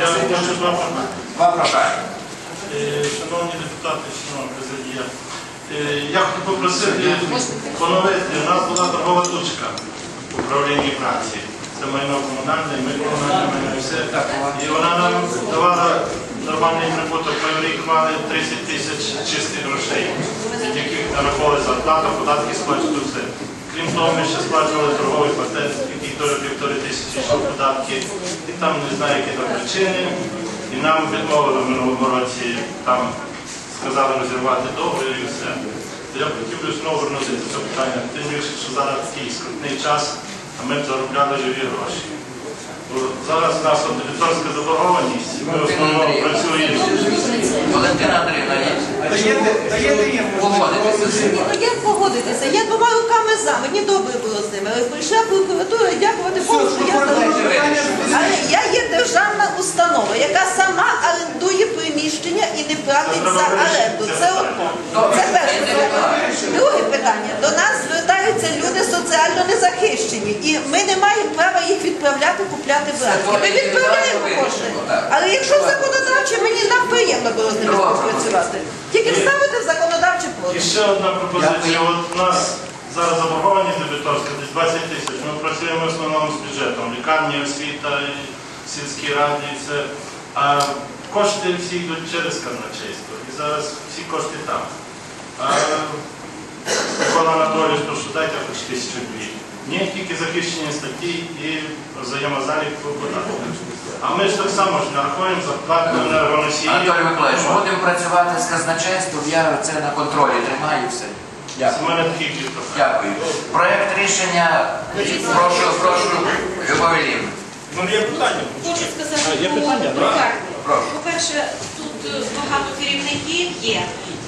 Я хочу два прохання. Е, Шановні депутати, шановна президія, е, я хотів попросити поновити. У нас була торгова точка в управлінні праці. Це майно комунальне, ми комунальне майно і все. І вона нам давала нормальний прибуток. Ми в рік мали 30 тисяч чистих грошей, з яких нараховували зарплата, податки сплачували все. Крім того, ми ще сплачували торговий патент, який теж півтори тисячі йшов податки. І там не знаю, які там причини. І нам відмовили в минулому році, там сказали розірвати договір і все. То я хотів би знову вернутися до цього питання, тим більше, що зараз такий скрутний час, а ми б заробляли живі гроші. Бо зараз у нас от дебіторська заборгованість, і ми в основному працюємо. Валентина Андріївна, є? Даєте, їм Погодитися цим. Ну як погодитися? Я руками мені добре було з ними. Але прийшла прокуратура, дякувати Богу, що я здорова. Але я є державна установа, яка сама орендує приміщення і не платить за оренду. Це одно. Це перше питання. Друге питання. До нас звертаються люди соціально незахищені, і ми не маємо права їх відправляти, купляти братки. Ми відправляємо кошти. Але якщо законодавчо, мені нам приємно було з ними співпрацювати. Тільки вставити в законодавче І ще одна пропозиція. От нас зараз заборгованість дебіторська десь 20 тисяч. Ми працюємо в основному з бюджетом. Лікарні, освіта, і сільські ради, і. А кошти всі йдуть через казначейство. І зараз всі кошти там. Микола Анатолійович, прошу дайте хоч тисячу дві. Ні, тільки захищені статті і взаємозалік по податках. А ми ж так само ж нарахуємо зарплату енергоносії. Анатолій Миколаївич, будемо працювати з казначейством, я це на контролі тримаю все. Дякую. мене такі. Дякую. Проект рішення, прошу, прошу, Любов Іллівна. Ну, є питання. Хочу сказати, є питання, по- так? Прошу. по-перше, тут е, багато керівників є,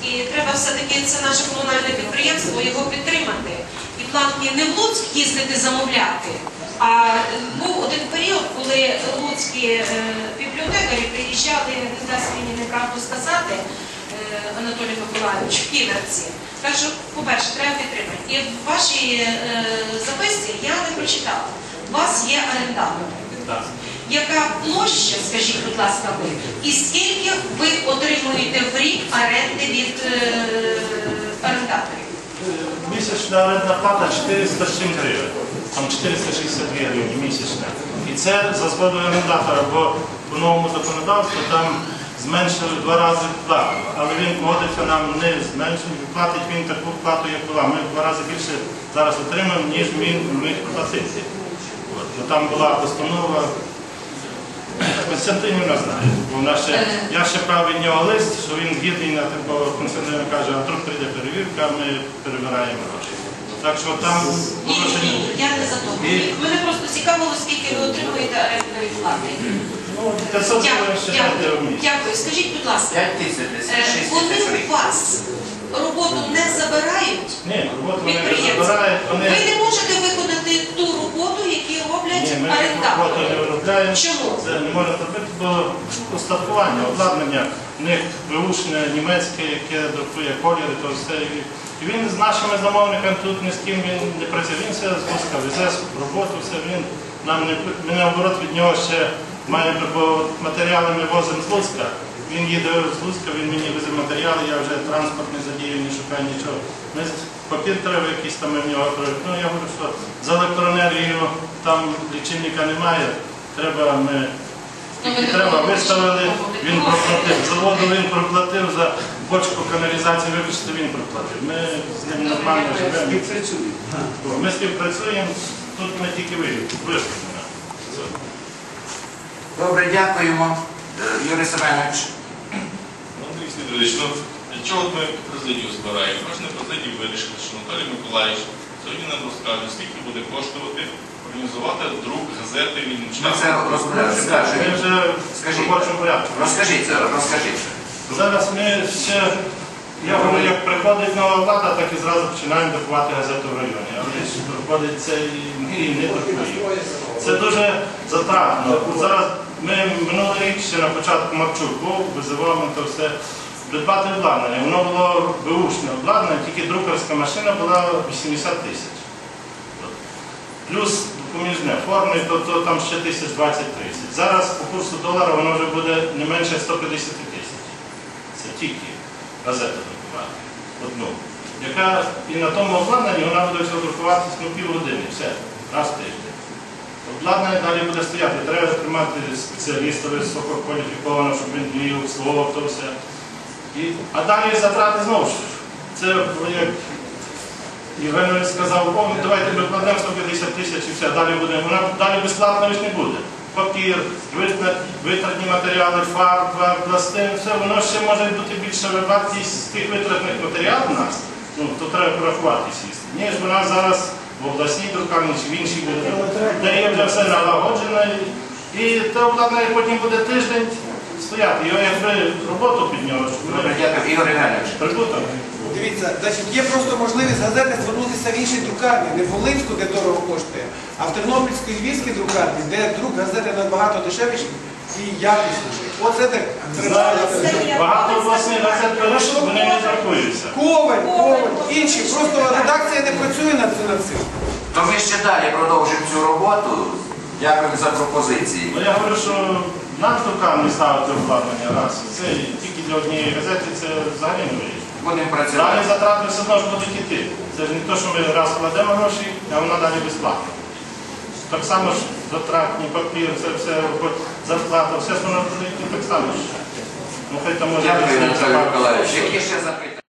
і треба все-таки це наше комунальне підприємство його підтримати. І планки не в Луцьк їздити замовляти. А е, був один період, коли луцькі е, бібліотекарі приїжджали, не дасть мені неправду сказати, е, Анатолій Миколаївич, в Ківерці. Так що, по-перше, треба підтримати. І в вашій е, записці я не прочитала. У вас є орендатор. Так. Яка площа, скажіть, будь ласка, ви, і скільки ви отримуєте в рік оренди від е, орендаторів? Місячна орендна плата 407 гривень. Там 462 гривні місячна. І це за згодою орендатора, бо в новому законодавстві там зменшили два рази плату. Але він погодився нам не зменшити, платить він таку плату, як була. Ми в два рази більше зараз отримуємо, ніж він міг платити. От. Бо Там була постанова. Константинівна знає, вона ще, я ще прав від нього лист, що він гідний на тим, бо Константинівна каже, а вдруг прийде перевірка, ми перебираємо гроші. Так що там Ні, ні, я не за то. Мене просто цікавило, скільки ви отримуєте орендної плати. Ну, 500 Дякую. Скажіть, будь ласка, 5 тисяч, десь, е, 6 вони у вас роботу не забирають? Ні, роботу вони не забирають, вони... Ви не можете виконати ту роботу, яку роблять Ні, ми роботу не виробляємо. Чому? Це не можна зробити, бо устаткування, обладнання. У них вивушне німецьке, яке друкує кольори, то все. І- він з нашими замовниками тут ні з ким він не працює. Він все з Луцька везе роботу, все він нам не ми наоборот від нього ще маємо, бо матеріали ми возимо з Луцька. Він їде з Луцька, він мені везе матеріали, я вже транспорт не задію, не шукаю нічого. Ми папір треба якийсь там в нього. Ну я говорю, що з електроенергією там лічильника немає. Треба ми треба, виставили, він проплатив. Заводу він проплатив за бочку каналізації, вибачте, він проплатив. Ми з ним нормально живемо. Ми співпрацюємо, тут ми тільки вийшли. Добре, дякуємо. Юрій Семенович. Андрій Слідович, ну для чого ми президію збираємо? Ми ж на президії вирішили, що Анатолій Миколаївич сьогодні нам розкаже, скільки буде коштувати організувати друк газети це розглядаємо. Ми робочому порядку. Розкажіть зараз, розкажіть. Зараз ми ще, я говорю, як приходить нова влада, так і зразу починаємо друкувати газету в районі. Але ж приходить це і не друкуємо. Це дуже затратно. Зараз ми минулий рік ще на початку Марчук був, визивав то все. Придбати обладнання. Воно було беушне обладнання, тільки друкарська машина була 80 тисяч. плюс допоміжне форми, то, то там ще тисяч 20-30. Зараз по курсу долара воно вже буде не менше 150 тисяч. Це тільки газета друкувати. Одну. Яка і на тому обладнанні вона буде друкуватися ну, півгодини, все, раз в тиждень. Обладнання далі буде стояти. Треба тримати спеціаліста висококваліфікованого, щоб він її обслуговував то все. А далі затрати знову ж. Це як Євгенович сказав, о, давайте ми вкладемо 150 тисяч і все, далі буде. Вона далі безплатно ж не буде. Папір, витратні матеріали, фарба, пластин, все, воно ще може бути більша вартість тих витратних матеріалів у нас. Ну, то треба порахувати сісти. Ніж вона зараз в обласній друкарні чи в іншій буде, де є вже все налагоджено. І і те потім буде тиждень стояти. Його якби роботу під нього, щоб Добре, дякую. Ігор Євгенович. прибуток. Дивіться, значить, є просто можливість газети звернутися в інші друкарні, не в Волинську, де дорого коштує, а в Тернопільській Львівській друкарні, де друк газети набагато дешевіший і якісніший. Оце так треба. багато обласних газет пишуть, вони не друкуються. Коваль, коваль, інші. Просто редакція не працює над цим. над цим. То ми ще далі продовжимо цю роботу. Дякуємо за пропозиції. Ну я говорю, що нам друкарні ставити обладнання раз. Це тільки для однієї газети, це взагалі не вирішує. Будемо Далі працювати. затрати все одно ж будуть йти. Це ж не те, що ми раз кладемо гроші, а вона далі безплатно. Так само ж затратні папір, це все зарплата, все що буде так само ж. Ну хай там може Дякую, бути Анатолій. Миколаївич. Які ще запитання?